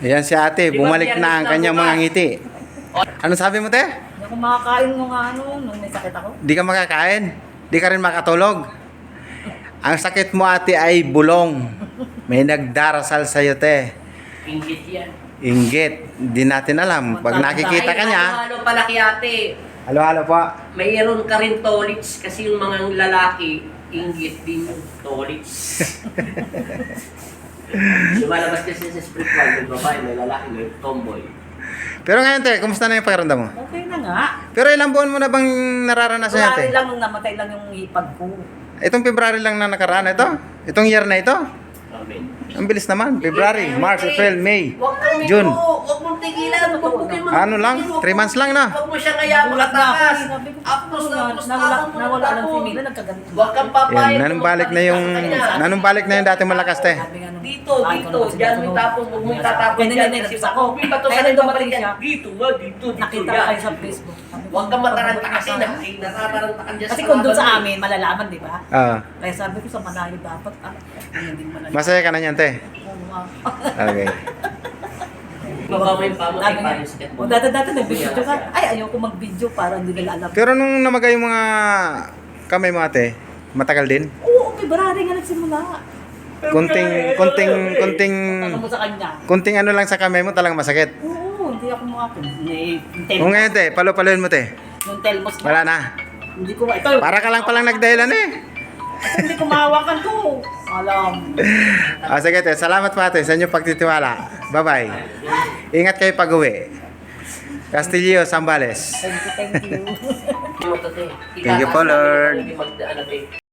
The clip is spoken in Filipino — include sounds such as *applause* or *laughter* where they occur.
Ayan si ate, bumalik na ang kanyang mga ngiti. Ano sabi mo, te? Hindi ako makakain nung ano, nung may sakit ako. Di ka makakain? Di ka rin makatulog? Ang sakit mo, ate, ay bulong. May nagdarasal sa'yo, te. Inggit yan. Inggit. Di natin alam. Pag nakikita ka niya, Halo pala kay ate. halo-halo po. Mayroon ka rin tolits kasi yung mga lalaki, inggit din yung tolits. *laughs* Lumalabas kasi sa spiritual, may babae, may lalaki, may tomboy. Pero ngayon, te, kumusta na yung pakiramdam mo? Okay na nga. Pero ilang buwan mo na bang nararanasan yan, te? Wala lang nung namatay lang yung hipag ko. Itong February lang na nakaraan ito? Itong year na ito? Amen. Ang bilis naman. February, March, April, May, Huwag kang June. huwag tigilan, huwag. Ano lang? Three months lang na. Huwag mo siya kaya na ako. makatakas. Apos na "Ano apos nawala, nawala ng lang si. Mila, nagkaganito. Huwag kang papayag. Yan, nanumbalik na yung, nanumbalik na yung dati malakas, te. Sabi nga nung- Dito, dito, ikaw naman dyan mo sinusunod. itapon, huwag mo itatapon Ganyan, dyan. ganyan, Kasi nagpisa ko. May bato Kaya sa dyan. siya, Dito nga, dito, dito Nakita yan. ko kayo sa Facebook. Sabi ko, Huwag kang mataranta "Pagbubukas kasi na na. ako." Ay, natataranta ka dyan Kasi sa kung doon sa laban. amin, malalaman, di ba? Ah, Kaya sabi ko sa malayo dapat, ah, hindi din malalaman. masaya ka na niyan, te. Oo. Okay. *laughs* Baba mo yung pamo kay Sabi nga, Paris Ket. o dati-dati nag-video ka, ay ayoko mag-video para hindi nila alam. Pero nung namagay yung mga kamay mo, ate, matagal din? Oo, February nga nagsimula. Kunting, kunting, kunting, Tanong mo sa kanya. kunting ano lang sa kamay mo talagang masakit. Oo, hindi ako makakon. Yung Kung ngayon, te, palo-paloin mo, te. Yung telmos. Wala na. Hindi ko, ito, Para ka lang palang nagdahilan eh. hindi ko mahawakan to. Alam. Ah, sige, te. Salamat pa, ate, sa inyong pagtitiwala. Bye-bye. Ingat kayo pag-uwi. Castillo, Zambales. Thank you, thank you. Thank Thank you po, Lord.